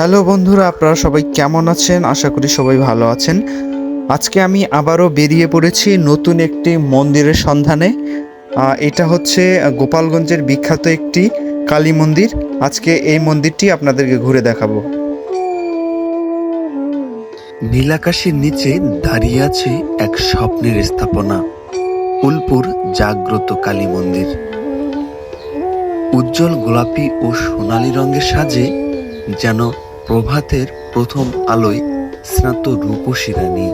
Hello বন্ধুরা, আপনারা সবাই কেমন আছেন? আশা করি সবাই ভালো আছেন। আজকে আমি আবারও বেরিয়ে পড়েছি নতুন একটি মন্দিরের সন্ধানে। এটা হচ্ছে গোপালগঞ্জের বিখ্যাত একটি কালী মন্দির। আজকে এই মন্দিরটি আপনাদেরকে ঘুরে দেখাবো। নীলাকাশের নিচে দাঁড়িয়ে আছে এক স্বপ্নের স্থাপনা, উলপুর জাগ্রত কালী মন্দির। উজ্জ্বল গোলাপি ও সোনালী রঙের সাজে যেন প্রভাতের প্রথম আলোয় স্নাত রূপসী রানী।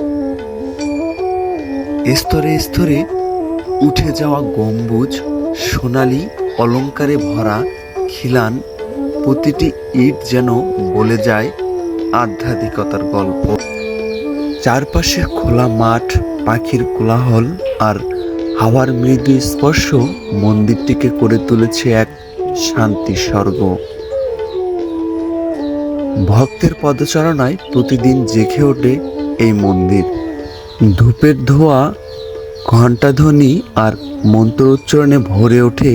স্তরে স্তরে উঠে যাওয়া গম্বুজ, সোনালী অলংকারে ভরা খিলান, প্রতিটি ইট যেন বলে যায় আধ্যাত্মিকতার গল্প। চারপাশে খোলা মাঠ, পাখির কোলাহল আর হাওয়ার মৃদু স্পর্শ মন্দিরটিকে করে তুলেছে এক শান্তি স্বর্গ ভক্তের পদচারণায় প্রতিদিন জেগে ওঠে এই মন্দির। ধূপের ধোয়া ঘণ্টাধ্বনি আর মন্ত্র উচ্চারণে ভরে ওঠে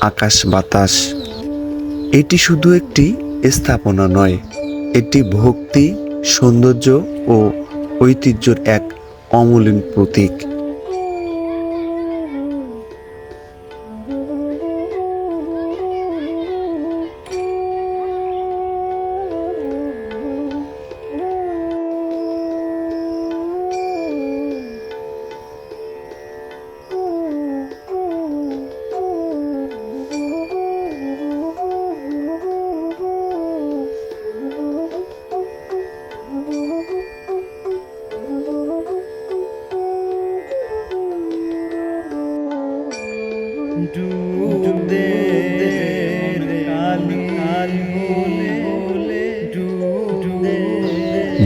আকাশ বাতাস। এটি শুধু একটি স্থাপনা নয়, এটি ভক্তি, সৌন্দর্য ও ঐতিহ্যের এক অমলিন প্রতীক।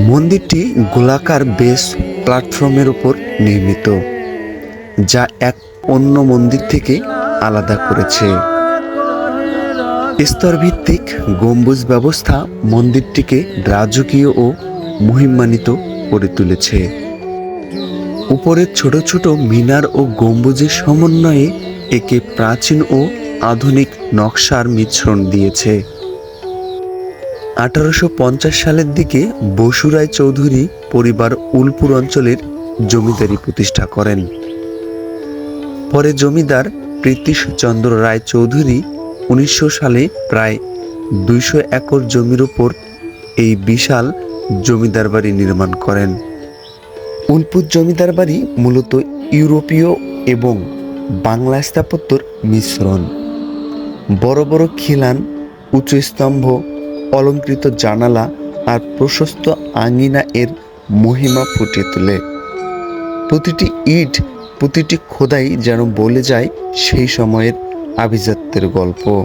মন্দিরটি গোলাকার বেস প্ল্যাটফর্মের উপর নির্মিত, যা এক অন্য মন্দির থেকে আলাদা করেছে। স্তরভিত্তিক গম্বুজ ব্যবস্থা মন্দিরটিকে রাজকীয় ও মহিমান্বিত করে তুলেছে। উপরের ছোট ছোট মিনার ও গম্বুজের সমন্বয়ে একে প্রাচীন ও আধুনিক নকশার মিশ্রণ দিয়েছে। আঠারোশো পঞ্চাশ সালের দিকে বসুরায় চৌধুরী পরিবার উলপুর অঞ্চলের জমিদারি প্রতিষ্ঠা করেন। পরে জমিদার প্রীতিশচন্দ্র রায় চৌধুরী উনিশশো সালে প্রায় দুইশো একর জমির উপর এই বিশাল জমিদার বাড়ি নির্মাণ করেন। উলপুর জমিদার বাড়ি মূলত ইউরোপীয় এবং বাংলা স্থাপত্যর মিশ্রণ। বড় বড় খিলান, উঁচু স্তম্ভ, অলঙ্কৃত জানালা আর প্রশস্ত আঙিনা এর মহিমা ফুটিয়ে তোলে। প্রতিটি ইট, প্রতিটি খোদাই যেন বলে যায় সেই সময়ের আভিজাত্যের গল্প।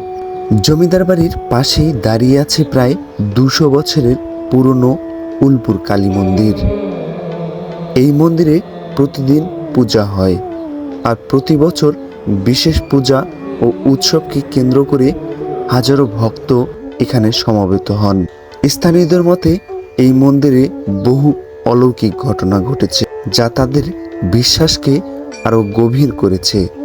জমিদার বাড়ির পাশেই দাঁড়িয়ে আছে প্রায় দুশো বছরের পুরনো উলপুর কালী মন্দির। এই মন্দিরে প্রতিদিন পূজা হয়। আর প্রতি বছর বিশেষ পূজা ও উৎসবকে কেন্দ্র করে হাজারো ভক্ত এখানে সমবেত হন। স্থানীয়দের মতে, এই মন্দিরে বহু অলৌকিক ঘটনা ঘটেছে, যা তাদের বিশ্বাসকে আরও গভীর করেছে।